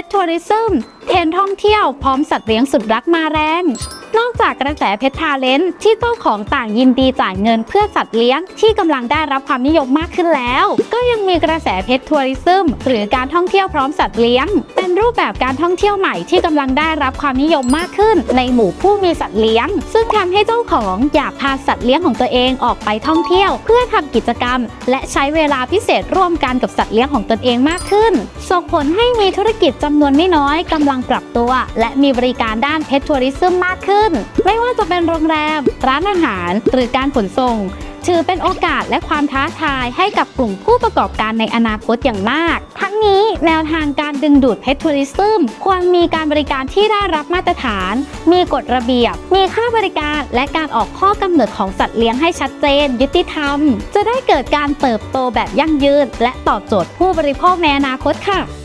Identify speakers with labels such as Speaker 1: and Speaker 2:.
Speaker 1: ททัวริซึมเทรนท่องเที่ยวพร้อมสัตว์เลี้ยงสุดรักมาแรง นอกจากกระแสเพชรทาเลนต์ที่เจ้าของต่างยินดีจ่ายเงินเพื่อสัตว์เลี้ยงที่กำลังได้รับความนิยมมากขึ้นแล้ว ก็ยังมีกระแสเพชรทัวริซึมหรือการท่องเที่ยวพร้อมสัตว์เลี้ยง เป็นรูปแบบการท่องเที่ยวใหม่ที่กำลังได้รับความนิยมมากขึ้น ในหมู่ผู้มีสัตว์เลี้ยง ซึ่งทำให้เจ้าของอยากพาสัตว์เลี้ยงของตัวเองออกไปท่องเที่ยว เพื่อทำกิจกรรม และใช้เวลาพิเศษร่วมกันกับสัตว์เลี้ยงของตนเองมากขึ้นส่งผลให้มีธุรกิจจำนวนไม่น้อยกำลังปรับตัว และมีบริการด้านเพชรทัวริซึมมากขึ้น ไม่ว่าจะเป็นโรงแรม ร้านอาหาร หรือการขนส่ง ถือเป็นโอกาสและความท้าทายให้กับกลุ่มผู้ประกอบการในอนาคตอย่างมาก ทั้งนี้แนวทางการดึงดูดเพชรทัวริซึมควรมีการบริการที่ได้รับมาตรฐาน มีกฎระเบียบ มีค่าบริการ และการออกข้อกำหนดของสัตว์เลี้ยงให้ชัดเจน ยุติธรรม จะได้เกิดการเติบโตแบบยั่งยืนและตอบโจทย์ผู้บริโภคในอนาคตค่ะ